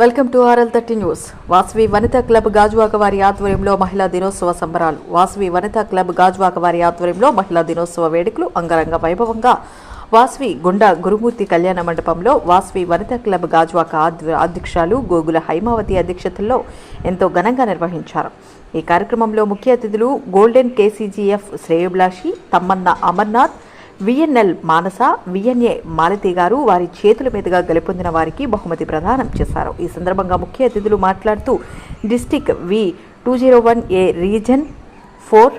Welcome to RL thirty news. Vasavi Vanitha club Gajuwaka వారి ఆధ్వర్యంలో మహిళా దినోత్సవ సంబరాలు. వాసవి వనితా క్లబ్ గాజువాక వారి ఆధ్వర్యంలో మహిళా దినోత్సవ వేడుకలు అంగరంగ వైభవంగా. వాస్వి గుండా గురుమూర్తి కళ్యాణ మండపంలో వాస్వి వనితా క్లబ్ గాజువాక అధ్యక్షులు గోగుల హైమావతి అధ్యక్షతల్లో ఎంతో ఘనంగా నిర్వహించారు. ఈ కార్యక్రమంలో ముఖ్య అతిథులు గోల్డెన్ కేసీజీఎఫ్ శ్రేయభిలాషి తమ్మన్న అమర్నాథ్ విఎన్ఎల్ మానస విఎన్ఏ మాలతి గారు వారి చేతుల మీదుగా గెలుపొందిన వారికి బహుమతి ప్రదానం చేశారు. ఈ సందర్భంగా ముఖ్య అతిథులు మాట్లాడుతూ district V two zero one A region four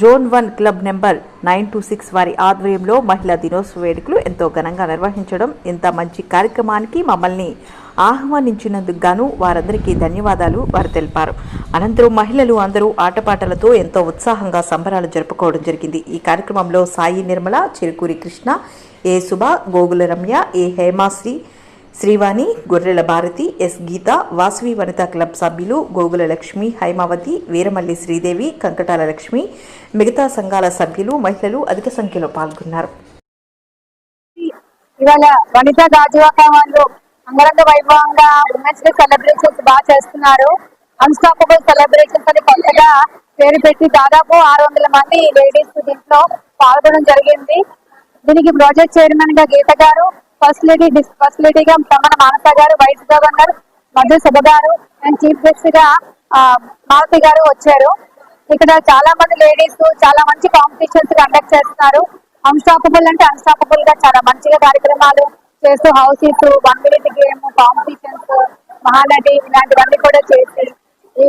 zone one club number nine two six వారి ఆధ్వర్యంలో మహిళా దినోత్సవ వేడుకలు ఎంతో ఘనంగా నిర్వహించడం ఇంత మంచి కార్యక్రమానికి మమ్మల్ని ఆహ్వానించినందుకు గాను వారందరికీ ధన్యవాదాలు. వారు తెలిపారు. అనంతరం మహిళలు అందరూ ఆటపాటలతో ఎంతో ఉత్సాహంగా సంబరాలు జరుపుకోవడం జరిగింది. ఈ కార్యక్రమంలో సాయి నిర్మల చిరుకూరి కృష్ణ ఏ Subha Gogula Ramya A Hemasri Srivani Gorrela Bharathi S Geetha Vasavi Vanitha club సభ్యులు గోగుల లక్ష్మి హైమావతి వీరమల్లి శ్రీదేవి కంకటాల లక్ష్మి మిగతా సంఘాల సభ్యులు మహిళలు అధిక సంఖ్యలో పాల్గొన్నారు. ఇవాళ వనిత గాజువాక వాళ్ళు అంగరంగ వైభవంగా ఉమెన్స్ డే సెలబ్రేషన్స్ బాగా చేస్తున్నారు. అన్స్టాపబుల్ సెలబ్రేషన్స్ అని కొత్తగా పేరు పెట్టి దాదాపు ఆరు వందల మంది లేడీస్ దీంట్లో పాల్గొనడం జరిగింది. దీనికి ప్రాజెక్ట్ చైర్మన్గా Geetha garu first lady first లేడీగా Tammana Manasa గారు వైస్ గవర్నర్ మధు సభ గారు అండ్ చీఫ్ గెస్ట్గా మాలతి గారు వచ్చారు. ఇక్కడ చాలా మంది లేడీస్ చాలా మంచి కాంపిటీషన్స్ కండక్ట్ చేస్తున్నారు. అన్స్టాపబుల్ అంటే అన్స్టాపబుల్గా చాలా మంచిగా కార్యక్రమాలు చేస్తూ houses one minute game competitions Mahanati ఇలాంటివన్నీ కూడా చేసి ఈ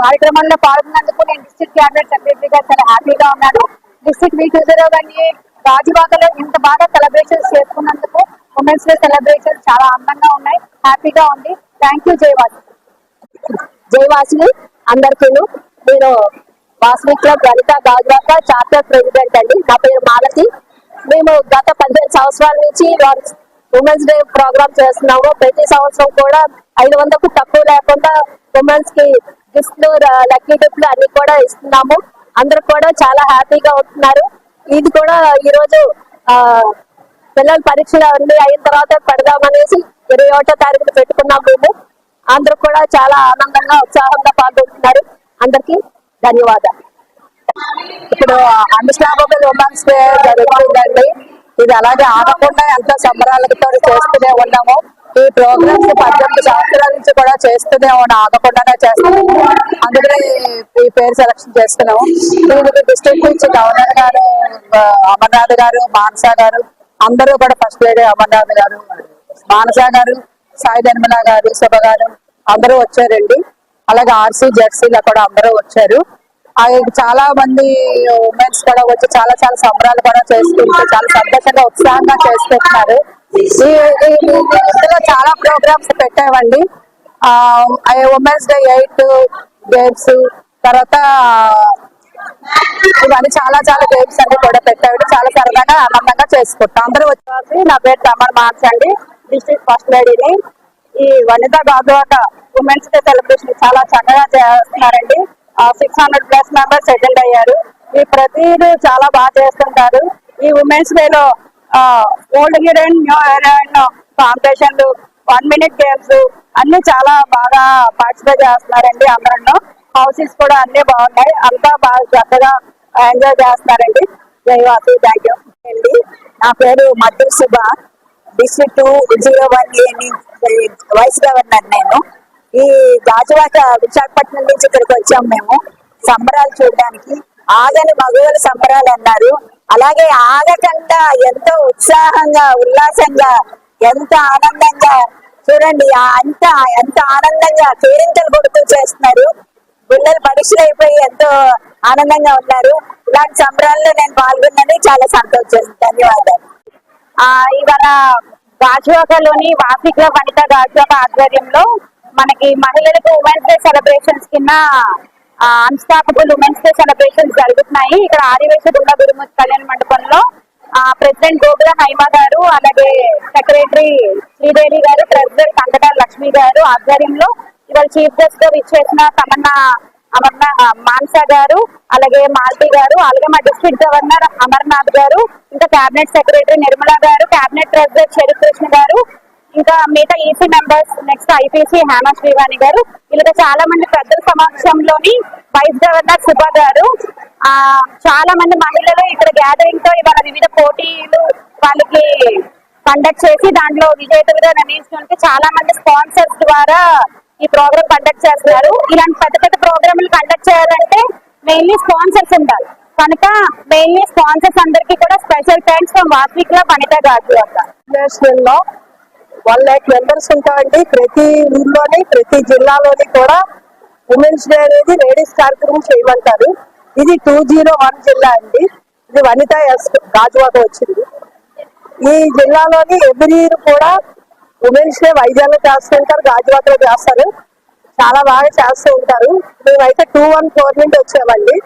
కార్యక్రమంలో పాల్గొన్నందుకు నేను డిస్ట్రిక్ట్ క్యాబినెట్ సెక్రటరీగా చాలా హ్యాపీగా ఉన్నాను. డిస్ట్రిక్ట్ మీ కానీ రాజువాకలో ఇంత బాగా సెలబ్రేషన్స్ చేసుకున్నందుకు ఉమెన్స్ డే సెలబ్రేషన్స్ చాలా అందంగా ఉన్నాయి. హ్యాపీగా ఉంది. థ్యాంక్ యూ జయవాసి జయవాసులు అందరికీ నేను Vasavi club Vanitha Gajuwaka charter president అండి. నా పేరు మాలతి. మేము గత పదిహేను సంవత్సరాల నుంచి ఉమెన్స్ డే ప్రోగ్రామ్ చేస్తున్నాము. ప్రతి సంవత్సరం కూడా ఐదు వందలకు తక్కువ లేకుండా ఉమెన్స్కి గిఫ్ట్లు లక్కీ గిఫ్ట్లు అన్ని కూడా ఇస్తున్నాము. అందరు కూడా చాలా హ్యాపీగా ఉంటున్నారు. ఇది కూడా ఈ రోజు ఆ పిల్లల పరీక్షలు అన్ని అయిన తర్వాత పెడదామనేసి ఇరవై ఒకటో తారీఖున పెట్టుకున్నాం మేము. అందరూ కూడా చాలా ఆనందంగా ఉత్సాహంగా పాల్గొంటున్నారు. అందరికి ధన్యవాదాలు. ఇప్పుడు అన్స్టాపబుల్ ఉమెన్స్ డే జరుగుతుందండి. ఇది అలాగే ఆగకుండా ఎంతో సంబరాలతో చేస్తూనే ఉన్నాము. ఈ ప్రోగ్రామ్స్ పద్దెనిమిది సంవత్సరాల నుంచి కూడా చేస్తూనే ఉన్నాం ఆగకుండానే చేస్తున్నాము అందుకనే ఈ పేరు సెలక్షన్ చేస్తున్నాము. దీనికి డిస్ట్రిక్ట్ నుంచి గవర్నర్ గారు అమర్నాథ్ గారు మానస గారు అందరూ కూడా ఫస్ట్ లేడీ అమర్నాథ్ గారు మానస గారు సాయి నిర్మల గారు శుభ గారు అందరూ వచ్చారండి. అలాగే ఆర్సీ జెడ్సీలో కూడా అందరూ వచ్చారు. చాలా మంది ఉమెన్స్ కూడా వచ్చి చాలా చాలా సంబరాలు కూడా చేసుకుంటారు చాలా సంతోషంగా ఉత్సాహంగా చేసుకుంటున్నారు ఈ- ఇందులో చాలా ప్రోగ్రామ్స్ పెట్టామండి. ఆ ఉమెన్స్ డే ఎయిట్ గేమ్స్ తర్వాత ఇవన్నీ చాలా చాలా గేమ్స్ అన్ని కూడా పెట్టాడు. చాలా సరదాగా ఆనందంగా చేసుకుంటాం. అందరూ వచ్చేసి నా పేరు తమర్ మార్చండి డిస్ట్రిక్ట్ ఫస్ట్ లేడీని. ఈ Vanitha Gajuwaka women's day celebration చాలా చక్కగా చేస్తున్నారండి. Six hundred plus members attend అయ్యారు. ఈ ప్రతిదీ చాలా బాగా చేస్తుంటారు. ఈ ఉమెన్స్ డే లో ఓల్డ్ హీరోయిన్ న్యూ హీరోయిన్ కాంపిటీషన్లు వన్ మినిట్ గేమ్స్ అన్ని చాలా బాగా పార్టిసిపేట్ చేస్తున్నారండి అందరూ. హౌసెస్ కూడా అన్ని బాగున్నాయి. అంతా బాగా శ్రద్ధగా ఎంజాయ్ చేస్తున్నారండి. జయవాసి థ్యాంక్ యూ అండి నా పేరు Madhur Subha. District zero one vice governor నేను. ఈ గాజువాక విశాఖపట్నం నుంచి ఇక్కడికి వచ్చాం మేము. సంబరాలు చూడడానికి. ఆగని మగవాళ్ళ సంబరాలు అన్నారు. అలాగే ఆగకుండా ఎంతో ఉత్సాహంగా ఉల్లాసంగా ఎంత ఆనందంగా చూడండి అంత ఎంత ఆనందంగా కేరింతలు కొడుతూ చేస్తున్నారు. పిల్లలు పరీక్షలు అయిపోయి ఎంతో ఆనందంగా ఉన్నారు. ఇలాంటి సంబరాల్లో నేను పాల్గొన్నది చాలా సంతోషం. ధన్యవాదాలు. ఆ ఇవాళ గాజువాకలోని వాసి వనిత గాజువాక ఆధ్వర్యంలో మనకి మహిళలకు ఉమెన్స్ డే సెలబ్రేషన్స్ కింద అన్స్టాపబుల్ ఉమెన్స్ డే సెలబ్రేషన్స్ జరుగుతున్నాయి. ఇక్కడ ఆదివేశ గుండా గురుమూర్తి కళ్యాణ మండపంలో ఆ ప్రెసిడెంట్ గోగుల హైమ గారు అలాగే సెక్రటరీ శ్రీదేవి గారు ప్రెసిడెంట్ కంకటాల లక్ష్మి గారు ఆధ్వర్యంలో ఇవాళ చీఫ్ గెస్ట్గా విచ్చేసిన తమన్నా అమర్న మాన్సా గారు అలాగే మాల్తి గారు అలాగే మా డిస్ట్రిక్ట్ గవర్నర్ అమర్నాథ్ గారు ఇంకా కేబినెట్ సెక్రటరీ నిర్మలా గారు కేబినెట్ ప్రెసిడెంట్ చెరు కృష్ణ గారు ఇంకా మిగతా EC members next IPC Hema Srivani garu. ఇలా చాలా మంది పెద్దల సమక్షంలోని వైస్ గవర్నర్ సుభా గారు. ఆ చాలా మంది మహిళలు ఇక్కడ గ్యాదరింగ్తో ఇవాళ వివిధ పోటీలు వాళ్ళకి కండక్ట్ చేసి దాంట్లో విజేతలుగా నిర్ణయించడానికి చాలా మంది స్పాన్సర్స్ ద్వారా ఈ ప్రోగ్రామ్ కండక్ట్ చేస్తున్నారు ఇలాంటి పెద్ద పెద్ద ప్రోగ్రాంలు కండక్ట్ చేయాలంటే మెయిన్లీ స్పాన్సర్స్ ఉండాలి. కనుక మెయిన్లీ స్పాన్సర్స్ అందరికీ కూడా స్పెషల్ థ్యాంక్స్ ఫ్రమ్ వాసవి లో వనిత గాజు నేషనల్లో వన్ ల్యాక్ మెంబర్స్ ఉంటామండి ప్రతి ఊర్లోని ప్రతి జిల్లాలోని కూడా ఉమెన్స్ డే అనేది లేడీస్ కార్యక్రమం చేయమంటారు. ఇది టూ జీరో వన్ జిల్లా అండి. ఇది వనిత ఎస్ గాజువాక వచ్చింది. ఈ జిల్లాలోని ఎవ్రీ ఇయర్ కూడా ఉమెన్స్ డే వైజాగ్లో చేస్తుంటారు గాజువాకలో చేస్తారు. చాలా బాగా చేస్తూ ఉంటారు. మేమైతే టూ వన్ ఫోర్ నుండి వచ్చామండి.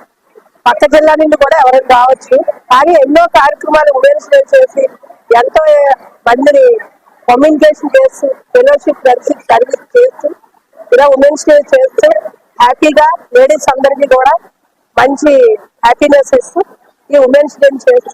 పక్క జిల్లా నుండి కూడా ఎవరైనా రావచ్చు. కానీ ఎన్నో కార్యక్రమాలు ఉమెన్స్ డే చేసి ఎంతో మందిని కమ్యూనికేషన్ చేస్తూ ఫెలోషిప్ ఫ్రెండ్షిప్ సర్వీస్ చేస్తూ ఇలా ఉమెన్స్ డే చేస్తూ హ్యాపీగా లేడీస్ అందరికీ కూడా మంచి హ్యాపీనెస్ ఇస్తూ ఈ ఉమెన్స్ డే చేస్తూ